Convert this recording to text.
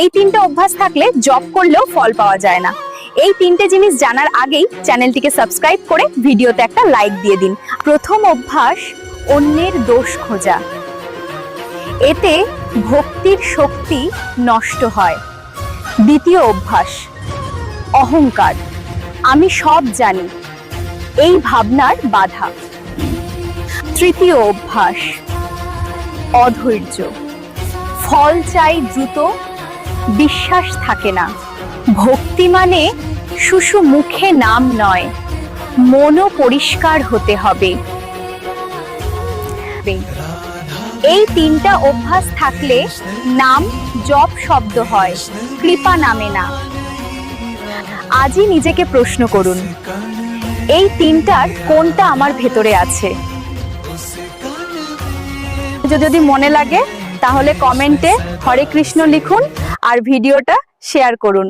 এই তিনটে অভ্যাস থাকলে জব করলেও ফল পাওয়া যায় না। এই তিনটে জিনিস জানার আগেই চ্যানেলটিকে সাবস্ক্রাইব করে ভিডিওতে একটা লাইক দিয়ে দিন। প্রথম অভ্যাস, অন্যের দোষ খোঁজা। এতে ভক্তির শক্তি নষ্ট হয়। দ্বিতীয় অভ্যাস, অহংকার। আমি সব জানি, এই ভাবনার বাধা। তৃতীয় অভ্যাস, অধৈর্য। ফল চাই দ্রুত বিশ্বাস থাকে না। ভক্তি মানে শুশু মুখে নাম নয়, মনও পরিষ্কার হতে হবে। এই তিনটা অভ্যাস থাকলে নাম জপ শব্দ হয়, কৃপা নামে না। আজই নিজেকে প্রশ্ন করুন, এই তিনটার কোনটা আমার ভেতরে আছে? যদি মনে লাগে, তাহলে কমেন্টে হরে কৃষ্ণ লিখুন আর ভিডিওটা শেয়ার করুন।